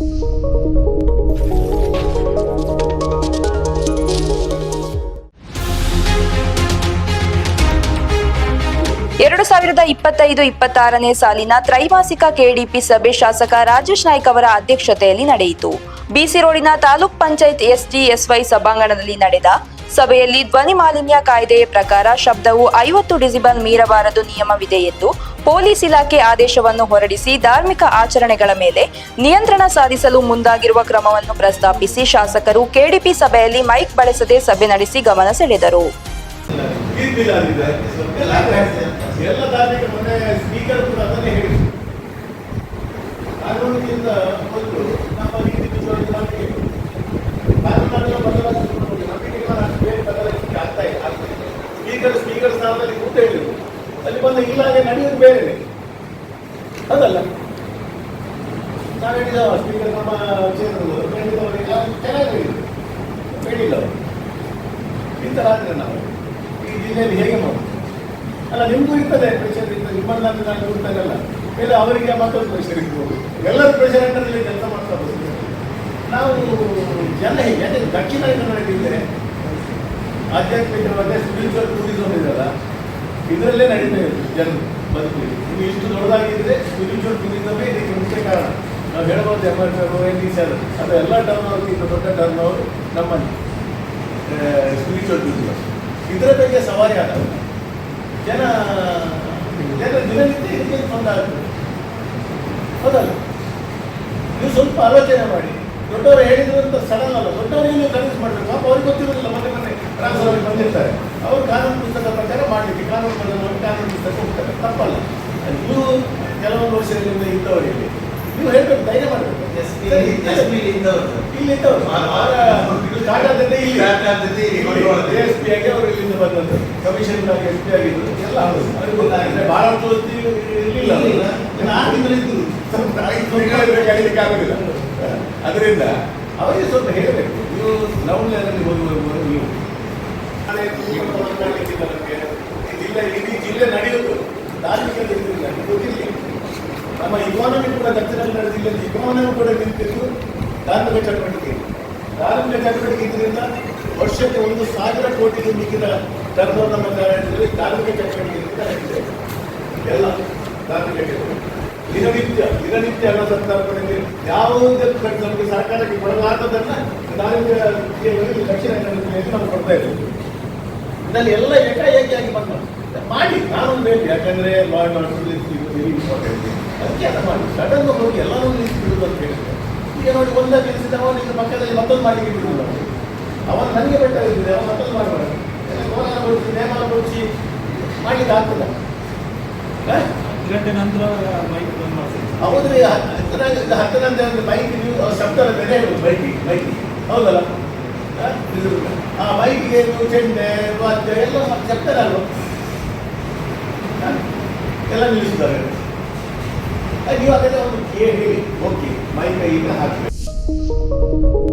ಎರಡು ಸಾವಿರದ ಇಪ್ಪತ್ತೈದು ಇಪ್ಪತ್ತಾರನೇ ಸಾಲಿನ ತ್ರೈಮಾಸಿಕ ಕೆಡಿಪಿ ಸಭೆ ಶಾಸಕ ರಾಜೇಶ್ ನಾಯ್ಕ್ ಅವರ ಅಧ್ಯಕ್ಷತೆಯಲ್ಲಿ ನಡೆಯಿತು. ಬಿಸಿ ರೋಡಿನ ತಾಲೂಕ್ ಪಂಚಾಯತ್ ಎಸ್ಡಿಎಸ್ವೈ ಸಭಾಂಗಣದಲ್ಲಿ ನಡೆದ ಸಭೆಯಲ್ಲಿ ಧ್ವನಿ ಮಾಲಿನ್ಯ ಕಾಯ್ದೆಯ ಪ್ರಕಾರ ಶಬ್ದವು ಐವತ್ತು ಡಿಸಿಬಲ್ ಮೀರಬಾರದು ನಿಯಮವಿದೆ ಎಂದು ಪೊಲೀಸ್ ಇಲಾಖೆ ಆದೇಶವನ್ನು ಹೊರಡಿಸಿ ಧಾರ್ಮಿಕ ಆಚರಣೆಗಳ ಮೇಲೆ ನಿಯಂತ್ರಣ ಸಾಧಿಸಲು ಮುಂದಾಗಿರುವ ಕ್ರಮವನ್ನು ಪ್ರಸ್ತಾಪಿಸಿ ಶಾಸಕರು ಕೆಡಿಪಿ ಸಭೆಯಲ್ಲಿ ಮೈಕ್ ಬಳಸದೆ ಸಭೆ ನಡೆಸಿ ಗಮನ ಸೆಳೆದರು. ಎಲ್ಲ ಧಾರ್ಮಿಕ ಮನೆ ಸ್ಪೀಕರ್ ಕೂಡ ಬಂದ ಇಲ್ಲಾಗೆ ನಡೆಯೋದು ಬೇರೆ. ನಾವು ಹೇಳಿದವ ಸ್ಪೀಕರ್ ನಮ್ಮ ಕ್ಷೇತ್ರದವರು ರಾತ್ರಿ ನಾವು ಈ ಜಿಲ್ಲೆಯಲ್ಲಿ ಹೇಗೆ ಅಲ್ಲ, ನಿಮಗೂ ಇರ್ತದೆ ಪ್ರೆಷರ್ ಇರ್ತದೆ. ನಿಮ್ಮನ್ನ ನಾನು ಇರ್ತಾರಲ್ಲ ಇಲ್ಲ ಅವರಿಗೆ ಮತ್ತೊಂದು ಪ್ರೆಷರ್ ಇರ್ಬೋದು ಎಲ್ಲರೂ ಪ್ರೆಷರ್ ಕೆಲಸ ಮಾಡ್ತಾ ನಾವು ಜನ ಹೇಗೆ? ದಕ್ಷಿಣ ಕನ್ನಡ ಜಿಲ್ಲೆ. ಆಧ್ಯಾತ್ಮಿಕವಾದ ಸ್ಪಿರಿಚುವಲ್ ಟೂರಿಸಮ್ ಇದೆಯಲ್ಲ ಇದರಲ್ಲೇ ನಡೀತಾ ಇದೆ ಜನ ಬದುಕು ಇದು ಇಷ್ಟು ದೊಡ್ಡದಾಗಿದ್ರೆ ಸ್ಪಿರಿಚುವಲ್ ಟೂರಿಸಮೇ ಇದಕ್ಕೆ ಮುಖ್ಯ ಕಾರಣ. ನಾವು ಹೇಳ್ಬೋದು M F N D sir, ಅದು ಎಲ್ಲ ಟರ್ನ್ ಅವ್ರಿಗಿಂತ ದೊಡ್ಡ ಟರ್ನ್ ಅವರು ನಮ್ಮಲ್ಲಿ ಸ್ಪಿರಿಚುವಲ್ ಟೂರಿಸಮ್ ಇದರ ಬಗ್ಗೆ ಸವಾರಿ ಆದಾಗ ಜನ ಜನ ದಿನನಿತ್ಯ ಇದಕ್ಕೆ ತೊಂದರೆ ಆಗ್ತದೆ ಹೌದಲ್ಲ? ನೀವು ಸ್ವಲ್ಪ ಆಲೋಚನೆ ಮಾಡಿ. ದೊಡ್ಡವರು ಹೇಳಿದ್ರು ಅಂತ ಸಡನ್ ಅಲ್ಲ ದೊಡ್ಡವರಿಗೆ ನೀವು ಕನ್ವಿನ್ಸ್ ಮಾಡಬೇಕು. ಪಾಪ ಅವ್ರಿಗೆ ಗೊತ್ತಿರೋದಿಲ್ಲ ಮತ್ತೆ ಮೊನ್ನೆ ರಾಜಸಭೆಗೆ ಬಂದಿರ್ತಾರೆ. ಅವರು ಕಾನೂನು ಪುಸ್ತಕ ಮಾಡಲಿಕ್ಕೆ ಕಾನೂನು ಕಾನೂನು ಪುಸ್ತಕ ಹೋಗ್ತಾರೆ ತಪ್ಪಲ್ಲ. ನೀವು ಕೆಲವೊಂದು ವರ್ಷಗಳಿಂದ ಇದ್ದವರಿಗೆ ನೀವು ಹೇಳ್ಬೇಕು ಧೈರ್ಯ ಮಾಡಬೇಕು. ಇಲ್ಲಿ ಇದ್ದವರು ಕಾಟಾದಲ್ಲಿ ಇಲ್ಲಿ ಕಾಟಾದಲ್ಲಿ ಇಲ್ಲಿ. ಎಸ್ ಪಿ ಆಗಿ ಅವರು ಇಲ್ಲಿಂದ ಬಂದದ್ದು. ಕಮಿಷನ್ ಎಸ್ ಪಿ ಆಗಿದ್ರು ಎಲ್ಲ ಅವ್ರಿಗೆ ಗೊತ್ತಾಗಿದೆ. ಇರಲಿಲ್ಲ. ಕಳೀಲಿಕ್ಕೆ ಆಗೋದಿಲ್ಲ ಅದರಿಂದ ಅವರಿಗೆ ಸ್ವಲ್ಪ ಹೇಳಬೇಕು. ನೀವು ನಾವು ಲೆವೆಲ್ಲಿ ಹೋಗುವವರು ನೀವು ನಾಳೆ ನಿಯಮವನ್ನು ಮಾಡ್ಲಿಕ್ಕಿಲ್ಲ ನಮಗೆ ಈ ಜಿಲ್ಲೆ ಇಡೀ ಜಿಲ್ಲೆ ನಡೆಯುವುದು ಇದ್ದಿಲ್ಲ ಗೊತ್ತಿಲ್ಲ ನಮ್ಮ ಇಕಾನಮಿ ಕೂಡ ದಕ್ಷಿಣ ಕನ್ನಡ ಜಿಲ್ಲೆಯಲ್ಲಿ ಇಕಾನಮಿ ಕೂಡ ನಿಂತಿದ್ದು ಧಾರ್ಮಿಕ ಚಟುವಟಿಕೆ ಧಾರ್ಮಿಕ ಚಟುವಟಿಕೆ ಇದರಿಂದ ವರ್ಷಕ್ಕೆ ಒಂದು ಸಾವಿರ ಕೋಟಿಗೆ ಮಿಕ್ಕಿದ ಟರ್ನೋ ನಮ್ಮ ಕರ್ನಾಟಕದಲ್ಲಿ ಕಾರ್ಮಿಕ ಚಟುವಟಿಕೆಯಿಂದ ನಡೀತಿದೆ. ಎಲ್ಲ ಧಾರ್ಮಿಕ ಚಟುವಟಿಕೆ ದಿನನಿತ್ಯ ದಿನನಿತ್ಯ ಹಣ ಸಂದರ್ಭದಲ್ಲಿ ಯಾವುದೇ ನಮಗೆ ಸರ್ಕಾರಕ್ಕೆ ಕೊಡಲಾಗದನ್ನ ಕಾರ್ಮಿಕ ದಕ್ಷಿಣ ಕನ್ನಡ ಜಿಲ್ಲೆಯಲ್ಲಿ ನಾವು ಕೊಡ್ತಾ ಇದ್ದೀವಿ ಇದರಲ್ಲಿ ಎಲ್ಲ ಏಕಾಏಕಿಯಾಗಿ ಕಾನೂನು ಬೇಕು ಯಾಕಂದ್ರೆ law and order very important ಅದಕ್ಕೆ ಮಾಡಿ? ಸಡನ್ ಹೋಗಿ ಎಲ್ಲರೂ ನಿಲ್ಲಿಸಿ ಬಿಡುದು ಅಂತ ಹೇಳಿದ್ರೆ. ಈಗ ನೋಡಿ ಒಂದೇ ನಿಲ್ಲಿಸಿದ ಅವನು ನಿಮ್ಮ ಪಕ್ಕದಲ್ಲಿ ಮತ್ತೊಂದು ಮಾಡಲಿಕ್ಕೆ ಬಿಡುದು ಅವನು ನನಗೆ ಬೇಕಾಗಿದ್ದರೆ ಅವನು ಮತ್ತೊಂದು ಮಾಡಬಾರ್ದು ಕೋಲಾರ ಕೊಡಿಸಿ ನೇಮಲ ಬಡಿಸಿ ಮಾಡ್ಲಿಕ್ಕೆ ಆಗ್ತದ? ಗಂಟೆ ನಂತರ ಮೈಕ್ ಬಂದ್ ಮಾಡ್ತೀನಿ. ಹೌದ್ರಿ ಅಂತ ಹೇಳಿದ್ರೆ ಬೈಕ್ ನೀವು ಶಬ್ದದ ಬೆಲೆ ಹೇಳುದು ಬೈಕಿಗೆ ಬೈಕಿಗೆ ಹೌದಲ್ಲ? ಆ ಬೈಕ್ ನೀವು ಚೆಂಡೆ ಮತ್ತೆ ಎಲ್ಲ ಶಬ್ದನೇ ಅಲ್ವ? ಎಲ್ಲ ನಿಲ್ಲಿಸಿದ್ದಾರೆ ನೀವು ಅದಕ್ಕೆ ಒಂದು ಕೇಳಿ ಓಕೆ ಮೈ ಕೈಯಿಂದ ಹಾಕಬೇಕು